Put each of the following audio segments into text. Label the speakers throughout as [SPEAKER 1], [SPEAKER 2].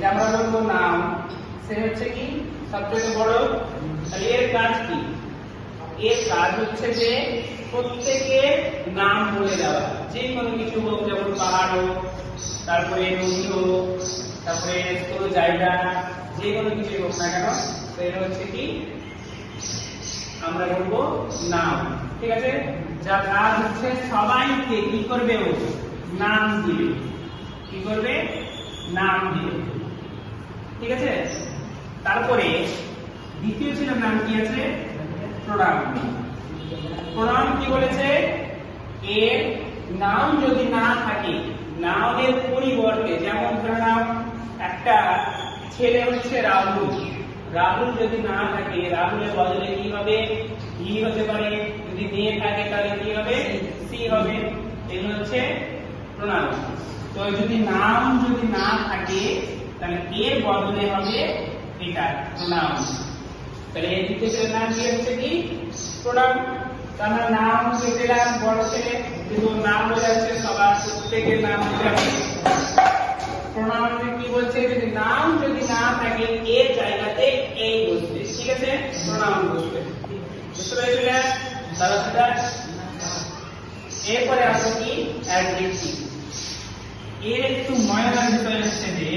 [SPEAKER 1] যে আমরা বলব নাম, সে হচ্ছে কি সবচেয়ে বড় এর কাজ কি? এর কাজ হচ্ছে যে প্রত্যেকের নাম বলে দেওয়া। যে কোনো কিছু হোক, যেমন পাহাড় হোক, তারপরে নদী হোক, তারপরে কোনো জায়গা, যে কোনো কিছু হোক না কেন এটা হচ্ছে কি আমরা বলব নাম। ঠিক আছে? যার কাজ হচ্ছে সবাইকে কি করবে ও? নাম দিবে। কি করবে? নাম দিবে। ঠিক আছে? তারপরে দ্বিতীয় ছিল নাম কি আছে? প্রণাম প্রণাম কি বলেছে? এর নাম যদি না থাকে নামের পরিবর্তে, যেমন নাও, একটা ছেলে হচ্ছে রাহুল। রাহুল যদি না থাকে, রাহুলের বদলে কি হবে? ই হতে পারে। যদি মেয়ে থাকে, তাহলে কি হবে? সি হবে। এগুলো হচ্ছে প্রণাম। তো যদি নাম যদি না থাকে তাহলে এর বদলে হবে এটা প্রণাম তাহলে এই দ্বিতীয় ছেলের নাম কি হচ্ছে কি? প্রণাম তার নাম পেলাম বড় ছেলে, কিন্তু নাম বলে যাচ্ছে সবার প্রত্যেকের নাম হবে প্রণাম কি বলছে? যদি নাম যদি না থাকে এর জায়গাতে এই বসবে। ঠিক আছে? প্রণাম বসবে। বুঝতে এরপরে আসবে কি? এর একটু ময়নার বিষয় হচ্ছে যে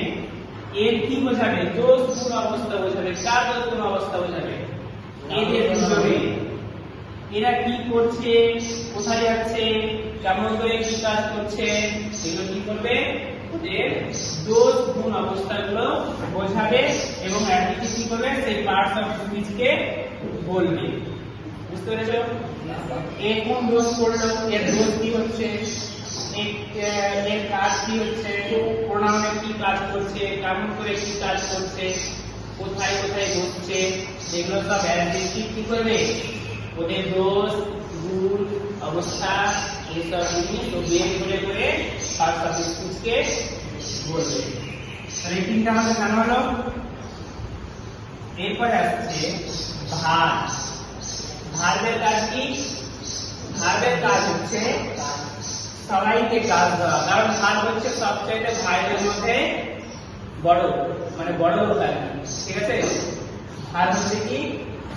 [SPEAKER 1] এর কি বোঝাবে? দোষ গুণ অবস্থা বোঝাবে কার দোষ গুণ অবস্থা বোঝাবে। এদের দুজনে এরা কি করছে, কোথায় যাচ্ছে, কেমন করে কি কাজ করছে, এগুলো কি করবে? ওদের দোষ গুণ অবস্থাগুলো বোঝাবে এবং অ্যাডজেক্টিভ কি করবে? সেই পার্টস অফ স্পিচকে বলবে। বুঝতে পেরেছ? এ কোন দোষ করল এর দোষ কি হচ্ছে? এর কাজ কি হচ্ছে? প্রণামে কি কাজ করছে, কেমন করে কি কাজ করছে, কোথায় কোথায় ঘটছে এগুলো সব অ্যাডজেক্টিভ কি করবে? ওদের দোষ গুণ অবস্থা এইসব জিনিস ও বের করে করে অফ স্পিচকে বলবে। তিনটা আমাদের জানা হলো? এরপরে আসছে ভার। ভার্বের কাজ কি? ভার্বের কাজ হচ্ছে সবাইকে কাজ দেওয়া কারণ ভার্ব হচ্ছে সবচাইতে ভাইয়ের মধ্যে বড় মানে বড় লোক আর কি। ঠিক আছে ভার্ব হচ্ছে কি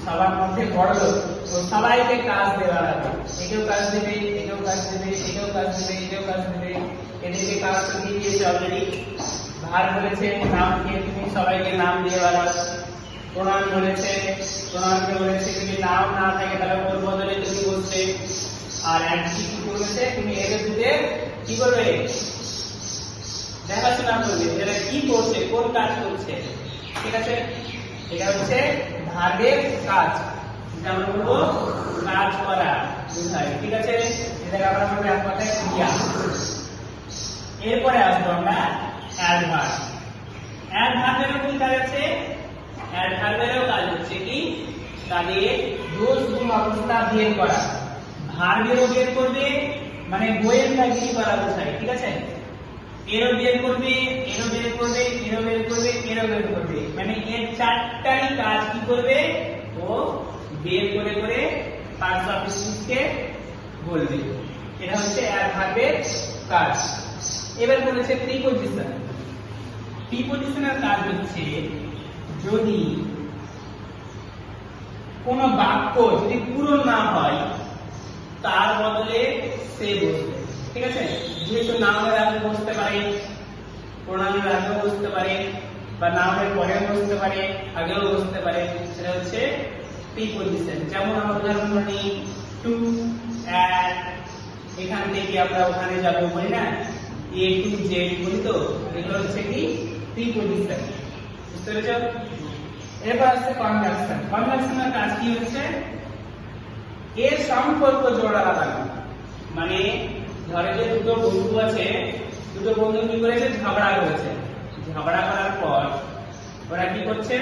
[SPEAKER 1] সবার মধ্যে বড় লোক তো সবাইকে কাজ দেওয়া হবে একেও কাজ দেবে একেও কাজ দেবে একেও কাজ দেবে একেও কাজ দেবে এদেরকে কাজ তো দিয়ে দিয়েছে অলরেডি ভার বলেছে নাম দিয়ে তুমি সবাইকে নাম দিয়ে বেড়াও প্রণাম বলেছে প্রণামকে বলেছে যদি নাম না থাকে তাহলে ওর বদলে তুমি বলছে আর একটি কি বলেছে, তুমি এদের দুধে কি করবে? দেখাশোনা করবে, এরা কি করছে, কোন কাজ করছে? ঠিক আছে? এটা হচ্ছে ভাগের কাজ। যেটা বলব কাজ করা বুঝায় ঠিক আছে? এটাকে আমরা বলব এক কথায় ক্রিয়া এরপরে আসব আমরা অ্যাডভার্ব অ্যাডভার্বেরও কি কাজ আছে? অ্যাডভার্বেরও কাজ হচ্ছে কি? তাদের দোষ গুণ অবস্থা বের করা। ভার্বেরও বের করবে মানে বইয়ের গোয়েন্দাগিরি করা বোঝায় ঠিক আছে? এরও বের করবে এরও বের করবে এরও বের করবে এরও বের করবে। মানে এর চারটাই কাজ কি করবে? ও বের করে করে পার্টস অফ বলবে এটা হচ্ছে অ্যাডভার্বের কাজ। এবার বলেছে প্রিপোজিশন প্রিপোজিশনের কাজ হচ্ছে যদি কোন বাক্য যদি পুরো না হয় তার বদলে সে বসবে। ঠিক আছে? যেহেতু নামের আগে বসতে পারে প্রণামের আগেও বসতে পারে, বা নামের পরেও বসতে পারে, আগেও বসতে পারে, সেটা হচ্ছে প্রিপোজিশন যেমন আমরা উদাহরণ নিই টু অ্যাট এখান থেকে আমরা ওখানে যাব, বলি না? এ টু জেড বলি তো? এগুলো হচ্ছে কি? প্রিপোজিশন বুঝতে পেরেছ? এবার আসছে কনভার্সন কনভার্সনের কাজ কি হচ্ছে? এর সম্পর্ক জোড়া লাগানো মানে ধরে যে দুটো বন্ধু আছে দুটো বন্ধু কি করেছে? ঝগড়া করেছে। ঝগড়া করার পর ওরা কি করছে?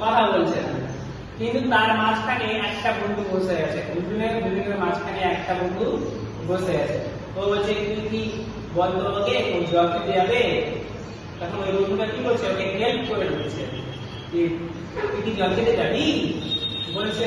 [SPEAKER 1] কথা বলছে। কিন্তু তার মাঝখানে একটা বন্ধু বসে আছে। দুজনের দুজনের মাঝখানে একটা বন্ধু বসে আছে। ও বলছে তুই কি বন্ধ ওকে ও জব দিতে যাবে? তখন ওই বন্ধুটা কি করছে ওকে হেল্প করে দিচ্ছে তুই কি জল খেতে যাবি? বলছে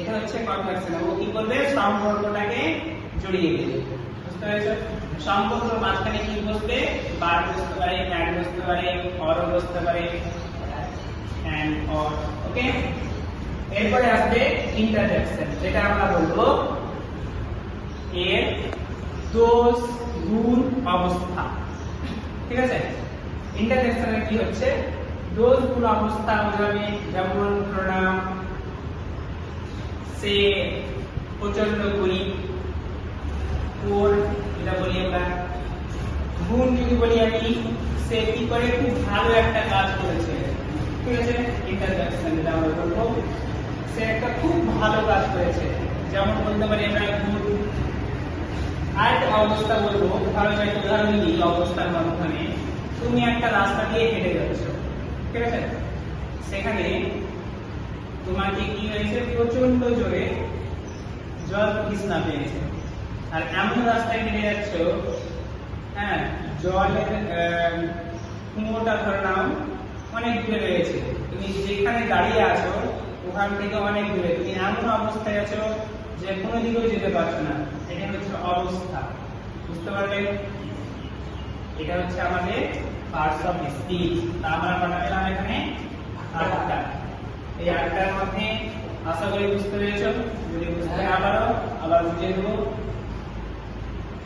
[SPEAKER 1] এটা হচ্ছে কনভার্সন ও কি করবে সম্পর্কটাকে জড়িয়ে দেবে বুঝতে পেরেছ? সম্পর্কের মাঝখানে কি বসবে? বার বসতে পারে অ্যাড বসতে পারে, অর বসতে পারে, অ্যান্ড অর। ওকে? এরপরে আসবে ইন্টারজেকশন যেটা আমরা বলব এর দোষ গুণ অবস্থা। ঠিক আছে? ইন্টারজেকশনে কি হচ্ছে? দোষ গুণ অবস্থা বোঝাবে যেমন প্রণাম সে প্রচণ্ড গরিব বলি আমরা? গুণ যদি বলি আমি সে কি করে? খুব ভালো একটা কাজ করেছে। ঠিক আছে? সে একটা খুব ভালো কাজ করেছে। যেমন বলতে পারি আমরা আর একটা অবস্থা বলব। দিই অবস্থার মাধ্যমে। তুমি একটা রাস্তা দিয়ে হেঁটে যাচ্ছ। ঠিক আছে? সেখানে তোমাকে কি হয়েছে? প্রচণ্ড জোরে জল তৃষ্ণা পেয়েছে। আর এমন রাস্তায় হেঁটে যাচ্ছ হ্যাঁ জলের কুয়োটা ধরে নাও, অনেক দূরে রয়েছে। তুমি যেখানে দাঁড়িয়ে আছো, ওখান থেকে অনেক দূরে। তুমি এমন অবস্থায় আছো যে কোনো দিকেও যেতে পারছ না। এটা হচ্ছে অবস্থা। বুঝতে পারলে? এটা হচ্ছে আমাদের পার্টস অফ স্পিচ তা আমরা কটা এখানে আটটা এই আটটার মধ্যে আশা করি বুঝতে পেরেছ যদি বুঝতে পারো আবার বুঝিয়ে দেবো